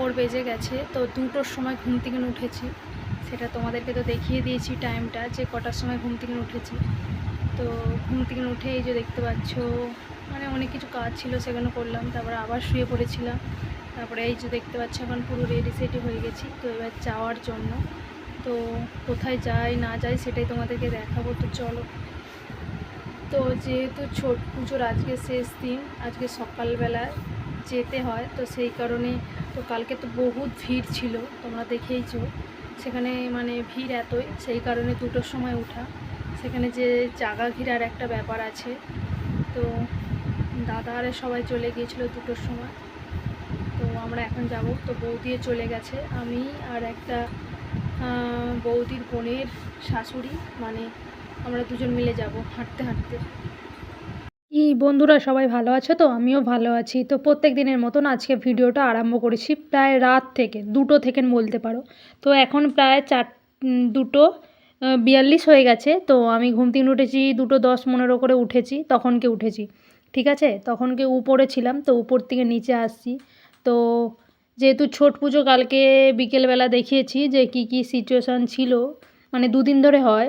ওপর বেজে গেছে, তো দুটোর সময় ঘুম থেকে উঠেছি। সেটা তোমাদেরকে তো দেখিয়ে দিয়েছি টাইমটা যে কটার সময় ঘুম থেকে উঠেছি। তো ঘুম থেকে উঠে এই যে দেখতে পাচ্ছ মানে অনেক কিছু কাজ ছিল সেগুলো করলাম, তারপরে আবার শুয়ে পড়েছিলাম। তারপরে এই যে দেখতে পাচ্ছ, এখন পুরো রেডি সেডি হয়ে গেছি, তো এবার যাওয়ার জন্য। তো কোথায় যাই, না যাই, সেটাই তোমাদেরকে দেখাবো, তো চলো। তো যেহেতু ছোট পুজোর আজকে শেষ দিন, আজকে সকালবেলায় যেতে হয়, তো সেই কারণে তো কালকে তো বহুত ভিড় ছিল, তোমরা দেখেইছো। সেখানে মানে ভিড় এতই, সেই কারণে দুটোর সময় ওঠা সেখানে যে জাগা ঘিরার একটা ব্যাপার আছে। তো দাদা আরে সবাই চলে গিয়েছিল দুটোর সময়। তো আমরা এখন যাব, তো বৌদিয়ে চলে গেছে। আমি আর একটা বৌদির বোনের শাশুড়ি মানে আমরা দুজন মিলে যাব হাঁটতে হাঁটতে। কি বন্ধুরা সবাই ভালো আছো? তো আমিও ভালো আছি। তো প্রত্যেক দিনের মতন আজকে ভিডিওটা আরম্ভ করেছি প্রায় রাত থেকে, দুটো থেকে বলতে পারো। তো এখন প্রায় চার দুটো বিয়াল্লিশ হয়ে গেছে। তো আমি ঘুম থেকে উঠেছি, দুটো দশ পনেরো করে উঠেছি তখনকে উঠেছি। ঠিক আছে? তখনকে উপরে ছিলাম, তো উপর থেকে নিচে আসছি। তো যেহেতু ছট পুজো কালকে বিকেলবেলা দেখিয়েছি যে কি কি সিচুয়েশান ছিল মানে দুদিন ধরে হয়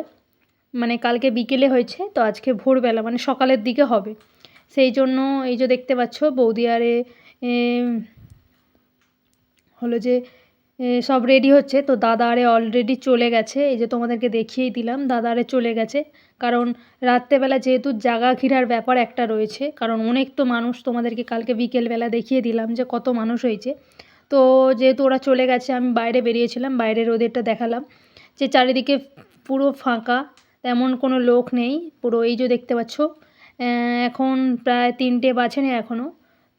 মানে কালকে বিকেলে হয়েছে, তো আজকে ভোরবেলা মানে সকালের দিকে হবে। সেই জন্য এই যে দেখতে পাচ্ছ, বৌদি আরে হলো যে সব রেডি হচ্ছে। তো দাদা আরে অলরেডি চলে গেছে। এই যে তোমাদেরকে দেখিয়েই দিলাম, দাদা আরে চলে গেছে। কারণ রাত্রেবেলা যেহেতু জাগা ঘিরার ব্যাপার একটা রয়েছে, কারণ অনেক তো মানুষ তোমাদেরকে কালকে বিকেলবেলা দেখিয়ে দিলাম যে কত মানুষ হয়েছে। তো যেহেতু ওরা চলে গেছে, আমি বাইরে বেরিয়েছিলাম, বাইরের ওদেরটা দেখালাম। যে চারিদিকে পুরো ফাঁকা তেমন কোনো লোক নেই, পুরো এই যে দেখতে পাচ্ছ। এখন প্রায় তিনটে বাজে না এখনও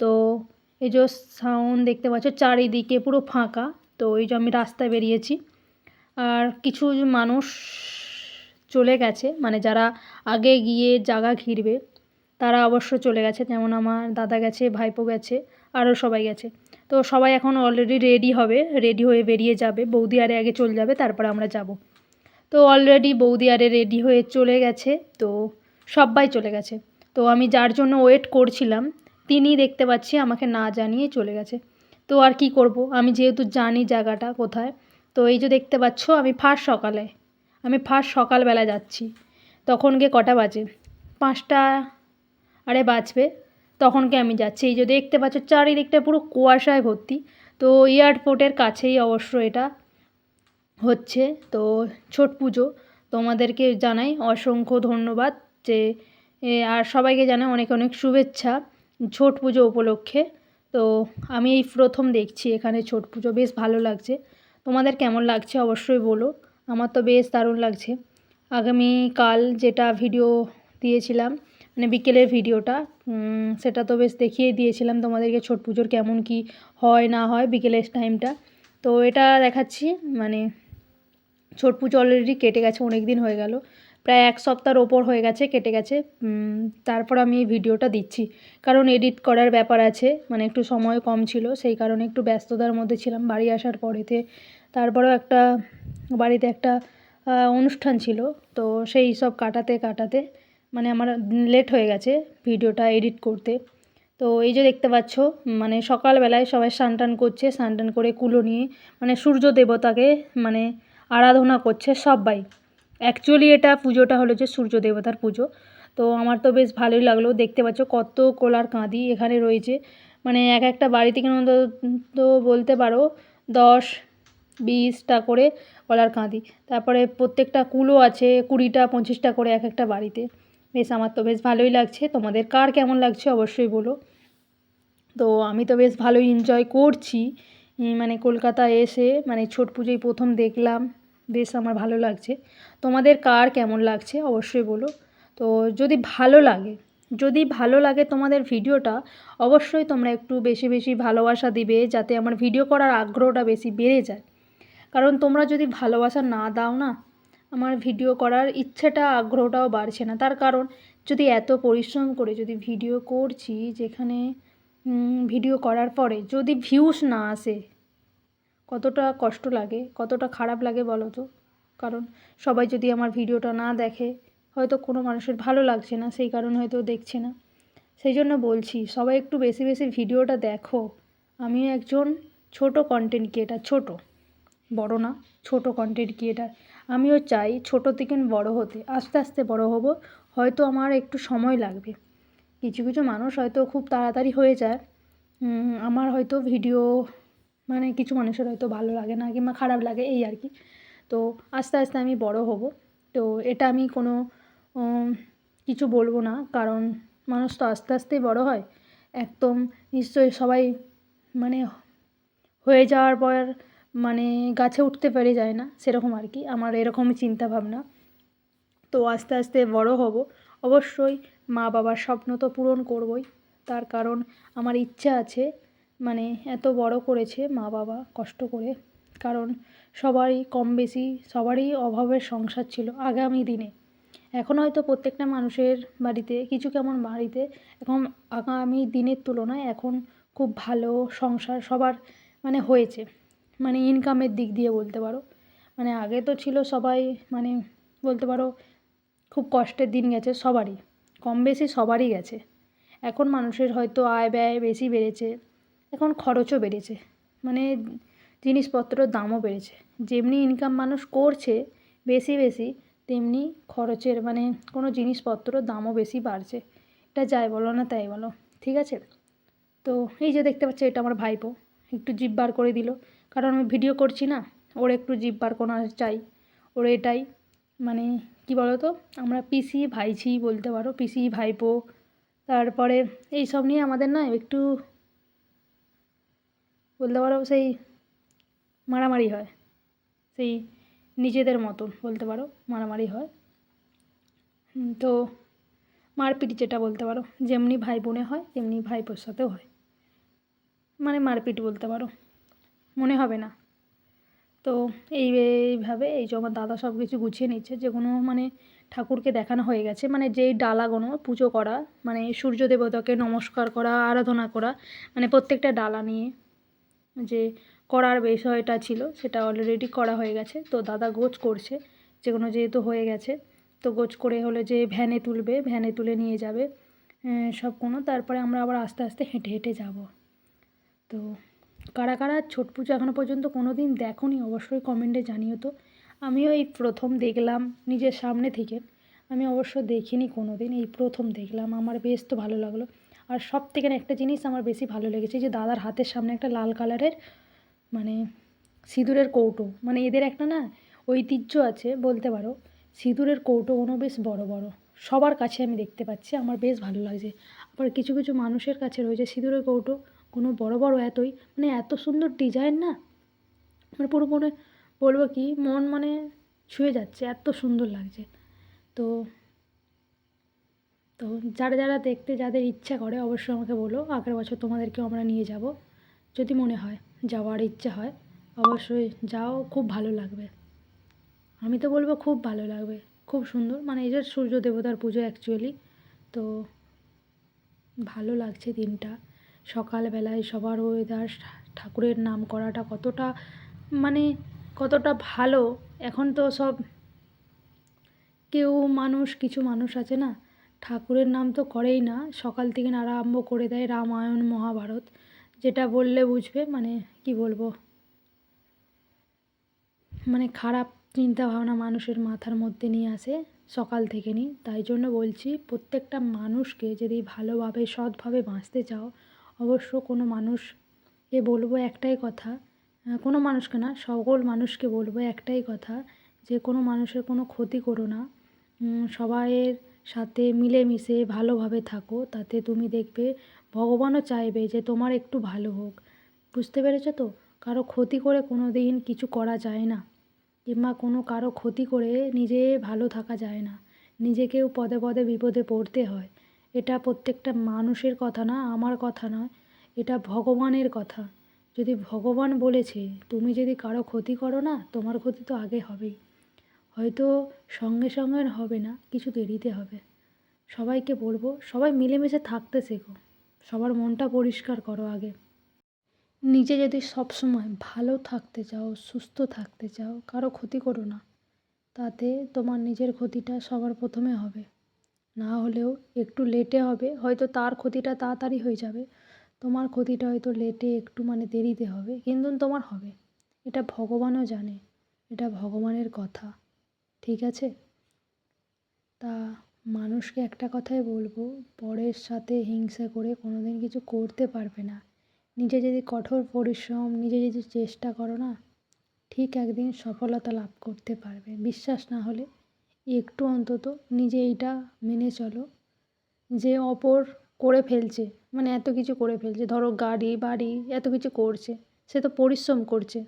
তো এই যে সাউন্ড দেখতে পাচ্ছ, চারিদিকে পুরো ফাঁকা। তো এই যে আমি রাস্তায় বেরিয়েছি। আর কিছু মানুষ চলে গেছে মানে যারা আগে গিয়ে জায়গা ঘিরবে, তারা অবশ্য চলে গেছে। যেমন আমার দাদা গেছে, ভাইপো গেছে, আরও সবাই গেছে। তো সবাই এখন অলরেডি রেডি হবে রেডি হয়ে বেরিয়ে যাবে। বৌদি আরে আগে চলে যাবে, তারপরে আমরা যাব। তো অলরেডি বৌদি আরে রেডি হয়ে চলে গেছে, তো সবাই চলে গেছে। তো আমি যার জন্য ওয়েট করছিলাম তিনি দেখতে পাচ্ছি আমাকে না জানিয়ে চলে গেছে। তো আর কি করব? আমি যেহেতু জানি জায়গাটা কোথায়, তো এই যে দেখতে পাচ্ছ, আমি ফার্স্ট সকালে, আমি ফার্স্ট সকালবেলা যাচ্ছি। তখন গিয়ে কটা বাজে? পাঁচটা আরে বাজবে তখনকে আমি যাচ্ছি। এই যে দেখতে পাচ্ছ, চারিদিকটা পুরো কুয়াশায় ভর্তি। তো এয়ারপোর্টের কাছেই অবশ্য এটা। হচ্ছে। তো ছট পুজো তোমাদেরকে জানাই অসংখ্য ধন্যবাদ যে আর সবাইকে জানাই অনেক অনেক শুভেচ্ছা ছট পুজো উপলক্ষে। তো আমি এই প্রথম দেখছি এখানে ছট পুজো, বেশ ভালো লাগছে। তোমাদের কেমন লাগছে অবশ্যই বলো, আমার তো বেশ দারুণ লাগছে। আগামীকাল যেটা ভিডিও দিয়েছিলাম মানে বিকেলের ভিডিওটা সেটা তো বেশ দেখিয়ে দিয়েছিলাম তোমাদেরকে ছট পুজোর কেমন কি হয় না হয় বিকেলের টাইমটা তো এটা দেখাচ্ছি মানে ছট পুজো অলরেডি কেটে গেছে অনেক দিন হয়ে গেল। প্রায় এক সপ্তাহর ওপর হয়ে গেছে, কেটে গেছে। তারপর আমি এই ভিডিওটা দিচ্ছি। কারণ এডিট করার ব্যাপার আছে মানে একটু সময় কম ছিল, সেই কারণে একটু ব্যস্ততার মধ্যে ছিলাম বাড়ি আসার পরেতে। তারপরেও একটা বাড়িতে একটা অনুষ্ঠান ছিল, তো সেই সব কাটাতে কাটাতে মানে আমার লেট হয়ে গেছে ভিডিওটা এডিট করতে। তো এই যে দেখতে পাচ্ছ মানে সকালবেলায় সবাই স্নান টান করছে, স্নান টান করে কুলো নিয়ে মানে সূর্য দেবতাকে মানে আরাধনা করছে সবাই। অ্যাকচুয়ালি এটা পুজোটা হলো যে সূর্য দেবতার পুজো। তো আমার তো বেশ ভালোই লাগল। দেখতে পাচ্ছ কত কোলার কাঁদি এখানে রয়েছে। মানে এক একটা বাড়ি থেকে অন্তত বলতে পারো দশ, বিশটা করে কলার কাঁদি। তারপরে প্রত্যেকটা কুলো আছে, কুড়িটা, পঁচিশটা করে এক একটা বাড়িতে। বেশ, আমার তো বেশ ভালোই লাগছে। তোমাদের কার কেমন লাগছে অবশ্যই বলো। তো আমি তো বেশ ভালোই এনজয় করছি। মানে কলকাতায় এসে মানে ছট পুজোই প্রথম দেখলাম। বেশ আমার ভালো লাগছে। তোমাদের কার কেমন লাগছে অবশ্যই বলো। তো যদি ভালো লাগে, যদি ভালো লাগে তোমাদের ভিডিওটা, অবশ্যই তোমরা একটু বেশি বেশি ভালোবাসা দিবে যাতে আমার ভিডিও করার আগ্রহটা বেশি বেড়ে যায়। কারণ তোমরা যদি ভালোবাসা না দাও না, আমার ভিডিও করার ইচ্ছেটা, আগ্রহটাও বাড়ছে না। তার কারণ যদি এত পরিশ্রম করে যদি ভিডিও করছি যেখানে ভিডিও করার পরে যদি ভিউস না আসে কতটা কষ্ট লাগে, কতটা খারাপ লাগে বলো তো? কারণ সবাই যদি আমার ভিডিওটা না দেখে, হয়তো কোনো মানুষের ভালো লাগছে না, সেই কারণে হয়তো দেখছে না। সেই জন্য বলছি, সবাই একটু বেশি বেশি ভিডিওটা দেখো। আমিও একজন ছোট কন্টেন্ট ক্রিয়েটার ছোট, বড় না, ছোট কন্টেন্ট ক্রিয়েটার আমিও চাই ছোট থেকে বড় হতে, আস্তে আস্তে বড় হব, হয়তো আমার একটু সময় লাগবে। কিছু কিছু মানুষ হয়তো খুব তাড়াতাড়ি হয়ে যায়। আমার হয়তো ভিডিও মানে কিছু মানুষের হয়তো ভালো লাগে না কিংবা খারাপ লাগে এই আর কি। তো আস্তে আস্তে আমি বড় হব। তো এটা আমি কোনো কিছু বলব না। কারণ মানুষ তো আস্তে আস্তেই বড় হয়। একদম নিশ্চয়ই সবাই মানে হয়ে যাওয়ার পর মানে গাছে উঠতে পেরে যায় না, সেরকম আর কি। আমার এরকমই চিন্তা ভাবনা তো আস্তে আস্তে বড় হব। অবশ্যই মা বাবার স্বপ্ন তো পূরণ করবই। তার কারণ আমার ইচ্ছা আছে মানে এত বড় করেছে মা বাবা কষ্ট করে। কারণ সবারই কম বেশি সবারই অভাবের সংসার ছিল আগামী দিনে। এখন হয়তো প্রত্যেকটা মানুষের বাড়িতে, কিছু কেমন বাড়িতে এখন আগামী দিনের তুলনায় এখন খুব ভালো সংসার সবার মানে হয়েছে। মানে ইনকামের দিক দিয়ে বলতে পারো। মানে আগে তো ছিল সবাই মানে বলতে পারো খুব কষ্টের দিন গেছে সবারই। কম বেশি সবারই গেছে। এখন মানুষের হয়তো আয় ব্যয় বেশি বেড়েছে। এখন খরচও বেড়েছে। মানে জিনিসপত্রের দামও বেড়েছে। যেমনি ইনকাম মানুষ করছে বেশি বেশি, তেমনি খরচের মানে কোনো জিনিসপত্রর দামও বেশি বাড়ছে। এটা যাই বলো না তাই বলো, ঠিক আছে? তো এই যে দেখতে পাচ্ছ এটা আমার ভাইপো, একটু জিভ বার করে দিল। কারণ আমি ভিডিও করছি না, ওর একটু জিভ বার করা চাই। ওর এটাই মানে কি বলো তো আমরা পিসি ভাইঝি বলতে পারো, পিসি ভাইপো, তারপরে এই সব নিয়ে আমাদের না একটু বলতে পারো সেই মারামারি হয়। সেই নিজেদের মতন বলতে পারো মারামারি হয়। তো মারপিট যেটা বলতে পারো, যেমনি ভাই বোনে হয়, তেমনি ভাইপোর সাথেও হয়। মানে মারপিট বলতে পারো, মনে হবে না। তো এই এইভাবে এই যে আমার দাদা সব কিছু গুছিয়ে নিচ্ছে, যে কোনো মানে ঠাকুরকে দেখানো হয়ে গেছে মানে যেই ডালাগুলো পুজো করা মানে সূর্য দেবতাকে নমস্কার করা, আরাধনা করা মানে প্রত্যেকটা ডালা নিয়ে যে করার বিষয়টা ছিল, সেটা অলরেডি করা হয়ে গেছে। তো দাদা গোছ করছে যেগুলো যেহেতু হয়ে গেছে, তো গোছ করে হলে যে ভ্যানে তুলবে, ভ্যানে তুলে নিয়ে যাবে সব কোনো। তারপরে আমরা আবার আস্তে আস্তে হেঁটে হেঁটে যাব। তো কারা কারা ছট পুজো এখনও পর্যন্ত কোনো দিন দেখোনি, অবশ্যই কমেন্টে জানিও তো। আমিও এই প্রথম দেখলাম নিজের সামনে থেকে। আমি অবশ্য দেখিনি কোনো দিন এই প্রথম দেখলাম। আমার বেশ তো ভালো লাগল। আর সব থেকে একটা জিনিস আমার বেশি ভালো লেগেছে যে দাদার হাতের সামনে একটা লাল কালারের মানে সিঁদুরের কৌটো মানে এদের একটা না ঐতিহ্য আছে বলতে পারো, সিঁদুরের কৌটোগুলো বেশ বড় বড়, সবার কাছে আমি দেখতে পাচ্ছি, আমার বেশ ভালো লাগছে। আবার কিছু কিছু মানুষের কাছে রয়েছে সিঁদুরের কৌটো, কোনো বড় বড় এতই মানে এত সুন্দর ডিজাইন না মানে পুরো বলব কি মন মানে ছুঁয়ে যাচ্ছে, এত সুন্দর লাগছে। তো তো যারা যারা দেখতে যাদের ইচ্ছা করে অবশ্যই আমাকে বলো, আগের বছর তোমাদেরকেও আমরা নিয়ে যাব, যদি মনে হয় যাওয়ার ইচ্ছা হয়, অবশ্যই যাও, খুব ভালো লাগবে। আমি তো বলব খুব ভালো লাগবে, খুব সুন্দর মানে এই যে সূর্য দেবতার পুজো অ্যাকচুয়ালি তো ভালো লাগছে দিনটা। সকালবেলায় সবার ওয়েদার ঠাকুরের নাম করাটা কতটা মানে কতটা ভালো, এখন তো সব কেউ মানুষ, কিছু মানুষ আছে না ঠাকুরের নাম তো করেই না, সকাল থেকে আরম্ভ করে দেয় রামায়ণ, মহাভারত। যেটা বললে বুঝবে মানে কি বলব? মানে খারাপ চিন্তা ভাবনা মানুষের মাথার মধ্যে নিয়ে আসে সকাল থেকে নিয়ে তাই জন্য বলছি, প্রত্যেকটা মানুষকে যদি ভালোভাবে, সৎভাবে বাঁচতে চাও, অবশ্য কোনো মানুষকে বলব একটাই কথা কোনো মানুষকে না, সকল মানুষকে বলব একটাই কথা, যে কোনো মানুষের কোনো ক্ষতি করো না। সবাইয়ের সাথে মিলেমিশে ভালোভাবে থাকো, তাতে তুমি দেখবে ভগবানও চাইবে যে তোমার একটু ভালো হোক। বুঝতে পেরেছ তো? কারও ক্ষতি করে কোনো দিন কিছু করা যায় না, কিংবা কোনো কারও ক্ষতি করে নিজে ভালো থাকা যায় না। নিজেকেও পদে পদে বিপদে পড়তে হয়। এটা প্রত্যেকটা মানুষের কথা না, আমার কথা নয়, এটা ভগবানের কথা। যদি ভগবান বলেছে, তুমি যদি কারও ক্ষতি করো না, তোমার ক্ষতি তো আগে হবেই। হয়তো সঙ্গে সঙ্গে হবে না, কিছু দেরিতে হবে। সবাইকে বলব, সবাই মিলেমিশে থাকতে শেখো। সবার মনটা পরিষ্কার করো আগে। নিজে যদি সবসময় ভালো থাকতে চাও, সুস্থ থাকতে চাও, কারও ক্ষতি করো না। তাতে তোমার নিজের ক্ষতিটা সবার প্রথমে হবে। না হলেও একটু লেটে হবে, হয়তো তার ক্ষতিটা তাড়াতাড়ি হয়ে যাবে। তোমার ক্ষতিটা হয়তো লেটে, একটু মানে দেরিতে হবে, কিন্তু তোমার হবে। এটা ভগবানও জানে, এটা ভগবানের কথা। ঠিক আছে? তা মানুষকে একটা কথাই বলব, পরের সাথে হিংসা করে কোনো দিন কিছু করতে পারবে না। নিজে যদি কঠোর পরিশ্রম, নিজে যদি চেষ্টা করো না, ঠিক একদিন সফলতা লাভ করতে পারবে। বিশ্বাস না হলে একটু অন্তত নিজে এইটা মেনে চলো যে অপর করে ফেলছে মানে এত কিছু করে ফেলছে। ধরো গাড়ি, বাড়ি, এত কিছু করছে, সে তো পরিশ্রম করছে।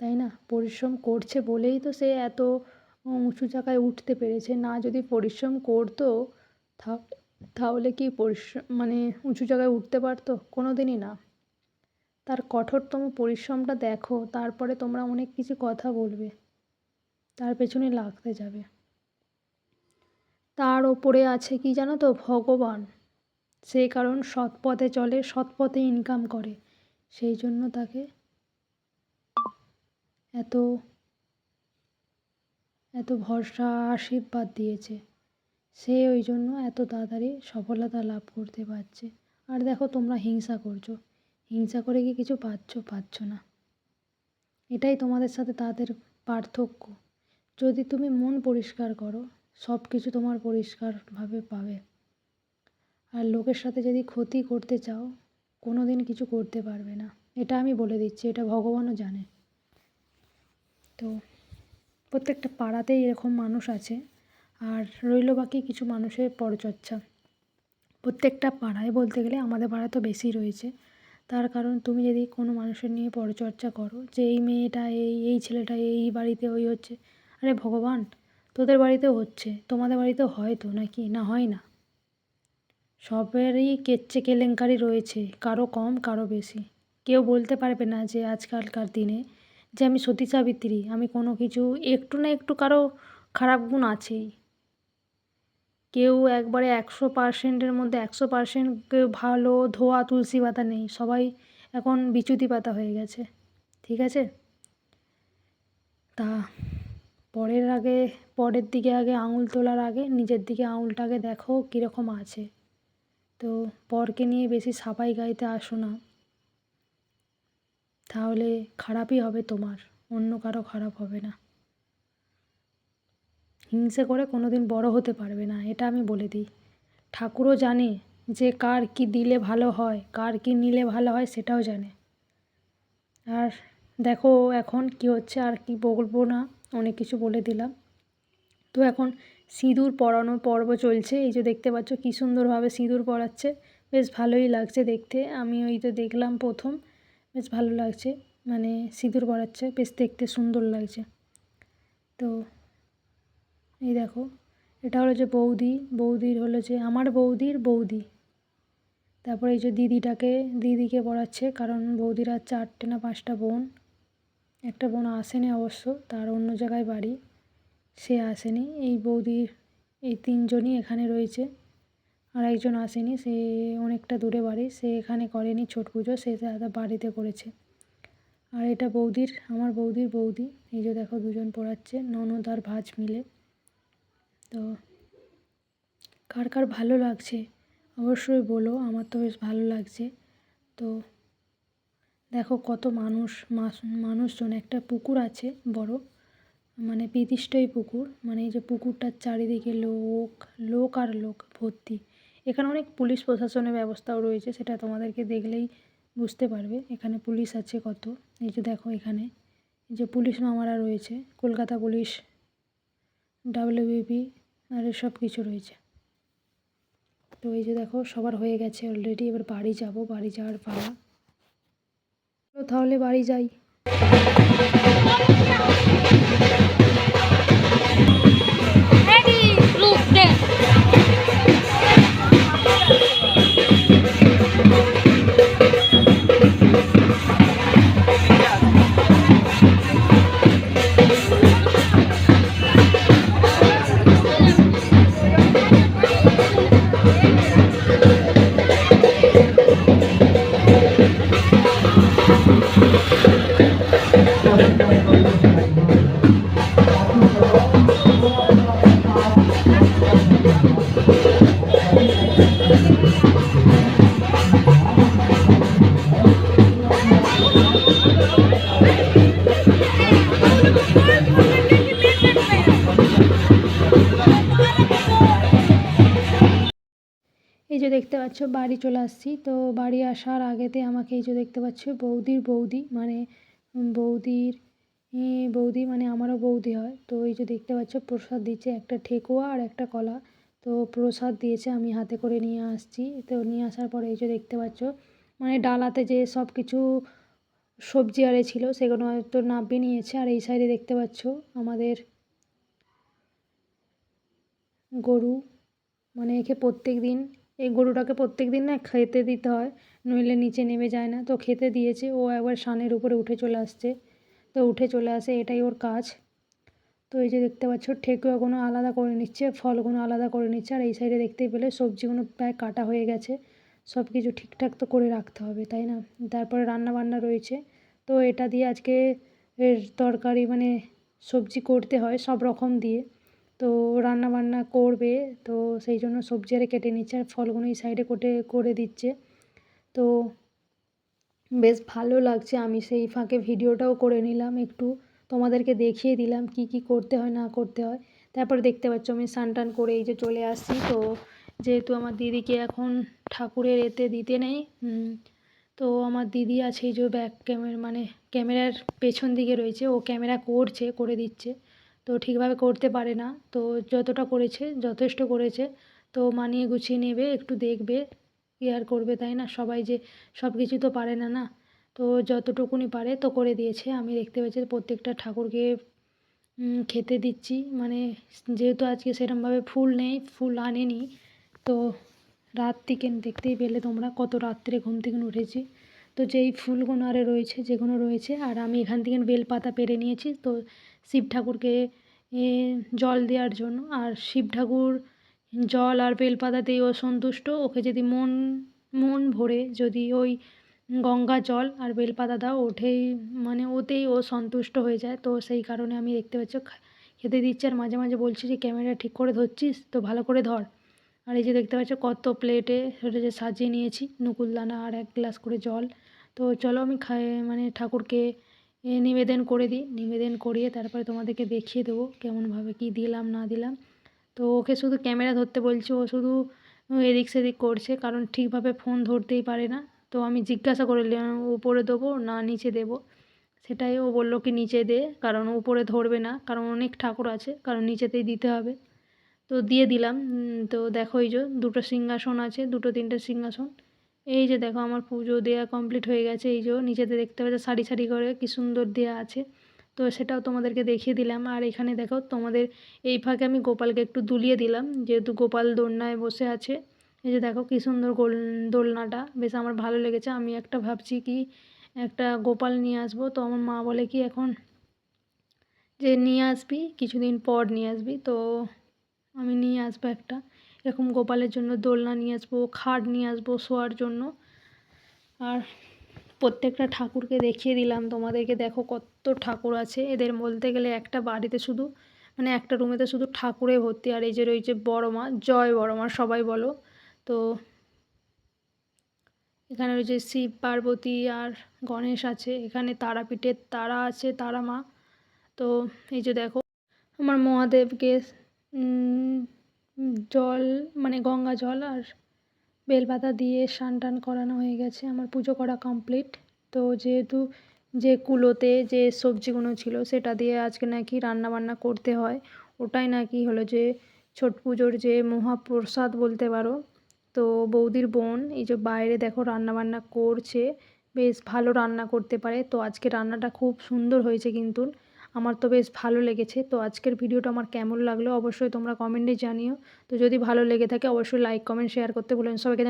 তাই না? পরিশ্রম করছে বলেই তো সে এত উঁচু জায়গায় উঠতে পেরেছে। না যদি পরিশ্রম করতো তাহলে কি পরিশ্রম মানে উঁচু জায়গায় উঠতে পারতো? কোনো দিনই না। তার কঠোরতম পরিশ্রমটা দেখো, তারপরে তোমরা অনেক কিছু কথা বলবে। তার পেছনে লাগতে যাবে। তার ওপরে আছে কি জানো তো? ভগবান। সে কারণ সৎ পথে চলে, সৎ পথে ইনকাম করে। সেই জন্য তাকে এত এত ভরসা, আশীর্বাদ দিয়েছে। সে ওই জন্য এত তাড়াতাড়ি সফলতা লাভ করতে পারছে। আর দেখো তোমরা হিংসা করছ। হিংসা করে কি কিছু পাচ্ছ? পাচ্ছ না। এটাই তোমাদের সাথে তাদের পার্থক্য। যদি তুমি মন পরিষ্কার করো, সব কিছু তোমার পরিষ্কারভাবে পাবে। আর লোকের সাথে যদি ক্ষতি করতে চাও কোনো দিন কিছু করতে পারবে না। এটা আমি বলে দিচ্ছি, এটা ভগবানও জানে। তো প্রত্যেকটা পাড়াতেই এরকম মানুষ আছে। আর রইল বাকি কিছু মানুষের পরচর্চা। প্রত্যেকটা পাড়ায় বলতে গেলে আমাদের পাড়ায় তো বেশি রয়েছে। তার কারণ তুমি যদি কোনো মানুষের নিয়ে পরচর্চা করো যে এই মেয়েটা এই এই ছেলেটা এই বাড়িতে ওই হচ্ছে, আরে ভগবান, তোদের বাড়িতেও হচ্ছে, তোমাদের বাড়িতেও হয় তো নাকি? না হয় না। সবেরই কেচ্চে কেলেঙ্কারি রয়েছে, কারও কম, কারও বেশি। কেউ বলতে পারবে না যে আজকালকার দিনে যে আমি সতী সাবিত্রী, আমি কোনো কিছু, একটু না একটু কারও খারাপ গুণ আছেই। কেউ একবারে একশো পার্সেন্টের মধ্যে একশো পার্সেন্ট কেউ ভালো ধোয়া তুলসী পাতা নেই, সবাই এখন বিচুতি পাতা হয়ে গেছে, ঠিক আছে? তা পরের আগে, পরের দিকে আগে আঙুল তোলার আগে, নিজের দিকে আঙুলটাকে দেখো কীরকম আছে। তো পরকে নিয়ে বেশি সাফাই গাইতে আসো না। তাহলে খারাপই হবে তোমার। অন্য কারও খারাপ হবে না। হিংসে করে কোনো দিন বড় হতে পারবে না, এটা আমি বলে দিই। ঠাকুরও জানে যে কার কি দিলে ভালো হয়, কার কি নিলে ভালো হয় সেটাও জানে। আর দেখো এখন কি হচ্ছে, আর কি বলব না, অনেক কিছু বলে দিলাম। তো এখন সিঁদুর পরানো পর্ব চলছে, এই যে দেখতে পাচ্ছ কী সুন্দরভাবে সিঁদুর পরাচ্ছে। বেশ ভালোই লাগছে দেখতে, আমি ওই তো দেখলাম প্রথম। বেশ ভালো লাগছে। মানে সিঁদুর পরাচ্ছে বেশ দেখতে সুন্দর লাগছে। তো এই দেখো, এটা হলো যে বৌদি, বৌদির হলো যে আমার বৌদির বৌদি। তারপরে এই যে দিদিটাকে, দিদিকে পড়াচ্ছে, কারণ বৌদিরা চারটে না পাঁচটা বোন। একটা বোন আসেনি অবশ্য, তার অন্য জায়গায় বাড়ি, সে আসেনি। এই বৌদির, এই তিনজনই এখানে রয়েছে। আর একজন আসেনি, সে অনেকটা দূরে বাড়ি, সে এখানে করেনি ছট পুজো, সে তাদের বাড়িতে করেছে। আর এটা বৌদির, আমার বৌদির বৌদি, এই যে দেখো দুজন পড়াচ্ছে, ননদ আর ভাজ মিলে। তো কার কার ভালো লাগছে অবশ্যই বলো, আমার তো বেশ ভালো লাগছে। তো দেখো কত মানুষ মানুষজন, একটা পুকুর আছে বড় মানে বিদিষ্টই পুকুর মানে এই যে পুকুরটার চারিদিকে লোক লোক আর লোক ভর্তি। এখানে অনেক পুলিশ প্রশাসনের ব্যবস্থাও রয়েছে, সেটা তোমাদেরকে দেখলেই বুঝতে পারবে। এখানে পুলিশ আছে কত, এই যে দেখো এখানে যে পুলিশ মামারা রয়েছে, কলকাতা পুলিশ, ডাব্লিউবিপি, আর সব কিছু রয়েছে। তো এই যে দেখো, সবার হয়ে গেছে অলরেডি এবার বাড়ি যাব, বাড়ি যাওয়ার পালা। তো তাহলে বাড়ি যাই। দেখতে পাচ্ছ, বাড়ি চলে আসছি। তো বাড়ি আসার আগেতে আমাকে এই যে দেখতে পাচ্ছ, বৌদির বৌদি মানে বৌদির বৌদি মানে আমারও বৌদি হয়। তো এই যে দেখতে পাচ্ছ, প্রসাদ দিচ্ছে একটা ঠেকুয়া আর একটা কলা। তো প্রসাদ দিয়েছে, আমি হাতে করে নিয়ে আসছি। তো নিয়ে আসার পরে এই যে দেখতে পাচ্ছ মানে ডালাতে যে সব কিছু সবজি আরে ছিল, সেগুলো হয়তো নাবিয়ে নিয়েছে। আর এই সাইডে দেখতে পাচ্ছ, আমাদের গরু মানে একে প্রত্যেক দিন গরুটাকে প্রত্যেক দিন না খেতে দিতে হয়, নইলে নিচে নেমে যায় না। তো খেতে দিয়েছে, ও একবার সানের উপরে উঠে চলে আসছে। তো উঠে চলে আসে, এটাই ওর কাজ। তো এই যে দেখতে পাচ্ছ ঠেকুয়াগুলো আলাদা করে নিচ্ছে ফলগুলো আলাদা করে নিচ্ছে, আর এই সাইডে দেখতেই পেলে সবজিগুলো প্রায় কাটা হয়ে গেছে। সব কিছু ঠিকঠাক তো করে রাখতে হবে, তাই না? তারপরে রান্না বান্না রয়েছে। তো এটা দিয়ে আজকে এর তরকারি মানে সবজি করতে হয় সব রকম দিয়ে। তো রান্না বান্না করবে, তো সেই জন্য সবজি আরে কেটে নিচ্ছে আর ফলগুলো এই সাইডে কোটে করে দিচ্ছে। তো বেশ ভালো লাগছে, আমি সেই ফাঁকে ভিডিওটাও করে নিলাম একটু, তোমাদেরকে দেখিয়ে দিলাম কি কি করতে হয় না করতে হয়। তারপর দেখতে পাচ্ছ আমি স্নান টান করে এই যে চলে আসছি, তো যেহেতু আমার দিদিকে এখন ঠাকুরের এতে দিতে নেই তো আমার দিদি আছে এই যে ব্যাক ক্যামেরা মানে ক্যামেরার পেছন দিকে রয়েছে, ও ক্যামেরা করছে, করে দিচ্ছে। তো ঠিকভাবে করতে পারে না। তো যতটা করেছে, যথেষ্ট করেছে। তো মানিয়ে গুছিয়ে নেবে, একটু দেখবে কেয়ার করবে, তাই না? সবাই যে সব কিছু তো পারে না না? তো যতটুকুনি পারে তো করে দিয়েছে। আমি দেখতে পাচ্ছি প্রত্যেকটা ঠাকুরকে খেতে দিচ্ছি। মানে যেহেতু আজকে সেরকমভাবে ফুল নেই, ফুল আনেনি, তো রাত থেকে দেখতেই পেলে তোমরা কত রাত্রে ঘুম থেকে উঠেছি। তো যেই ফুলগুলো আরে রয়েছে যেগুলো রয়েছে, আর আমি এখান থেকে বেলপাতা পেরে নিয়েছি। তো শিব ঠাকুরকে জল দেওয়ার জন্য। আর শিব ঠাকুর জল আর বেলপাতাতেই ও সন্তুষ্ট। ওকে যদি মন মন ভরে যদি ওই গঙ্গা জল আর বেলপাতা দাও, ওঠেই মানে ওতেই ও সন্তুষ্ট হয়ে যায়। তো সেই কারণে আমি দেখতে পাচ্ছি খেতে দিচ্ছে। আর মাঝে মাঝে বলছি যে, ক্যামেরা ঠিক করে ধরছিস? তো ভালো করে ধর। আর এই যে দেখতে পাচ্ছ কত প্লেটে সেটা যে সাজিয়ে নিয়েছি, নকুলদানা আর এক গ্লাস করে জল। তো চলো আমি খাই মানে ঠাকুরকে নিবেদন করে দিই। নিবেদন করিয়ে তারপরে তোমাদেরকে দেখিয়ে দেবো কেমনভাবে কি দিলাম, না দিলাম। তো ওকে শুধু ক্যামেরা ধরতে বলছি, ও শুধু এদিক সেদিক করছে, কারণ ঠিকভাবে ফোন ধরতেই পারে না। তো আমি জিজ্ঞাসা করে উপরে দেবো না নিচে দেবো? সেটাই ও বলল কি নিচে দে, কারণ উপরে ধরবে না, কারণ অনেক ঠাকুর আছে, কারণ নিচেতেই দিতে হবে। তো দিয়ে দিলাম। তো দেখো এই যে দুটো সিংহাসন আছে, দুটো তিনটে সিংহাসন। এই যে দেখো আমার পুজো দেওয়া কমপ্লিট হয়ে গেছে। এই যে নিচেতে দেখতে পাচ্ছ সারি সারি করে কি সুন্দর দেওয়া আছে। তো সেটাও তোমাদেরকে দেখিয়ে দিলাম। আর এখানে দেখো তোমাদের এই ফাঁকে আমি গোপালকে একটু দুলিয়ে দিলাম। যেহেতু গোপাল দোলনায় বসে আছে, এই যে দেখো কী সুন্দর গোল, দোলনাটা। বেশ আমার ভালো লেগেছে। আমি একটা ভাবছি কি একটা গোপাল নিয়ে আসব। তো আমার মা বলে কি এখন যে নিয়ে আসবি, কিছুদিন পর নিয়ে আসবি। তো আমি নিয়ে আসব একটা। এরকম গোপালের জন্য দোলনা নিয়ে আসব, খাট নিয়ে আসব শোয়ার জন্য। আর প্রত্যেকটা ঠাকুরকে দেখিয়ে দিলাম। তোমাদেরকে দেখো কত ঠাকুর আছে। এদের বলতে গেলে একটা বাড়িতে শুধু মানে একটা রুমেতে শুধু ঠাকুরে ভর্তি। আর এই যে রয়েছে বড় মা, জয় বড় মা সবাই বলো। তো এখানে রয়েছে শিব, পার্বতী আর গণেশ আছে। এখানে তারাপীঠের তারা আছে, তারা মা। তো এই যে দেখো, আমার মহাদেবকে জল মানে গঙ্গা জল আর বেলপাতা দিয়ে স্নান টান করানো হয়ে গেছে। আমার পুজো করা কমপ্লিট তো যেহেতু যে কুলোতে যে সবজিগুলো ছিল সেটা দিয়ে আজকে নাকি রান্না বান্না করতে হয়। ওটাই নাকি হলো যে ছট পুজোর যে মহাপ্রসাদ বলতে পারো। তো বৌদির বোন, এই যে বাইরে দেখো রান্না বান্না করছে, বেশ ভালো রান্না করতে পারে। তো আজকে রান্নাটা খুব সুন্দর হয়েছে কিন্তু। আমার তো বেশ ভালো লেগেছে। তো আজকের ভিডিওটা আমার কেমন লাগল অবশ্যই তোমরা কমেন্টে জানিও। তো যদি ভালো লেগে থাকে অবশ্যই লাইক কমেন্ট শেয়ার করতে ভুলেন সবাইকে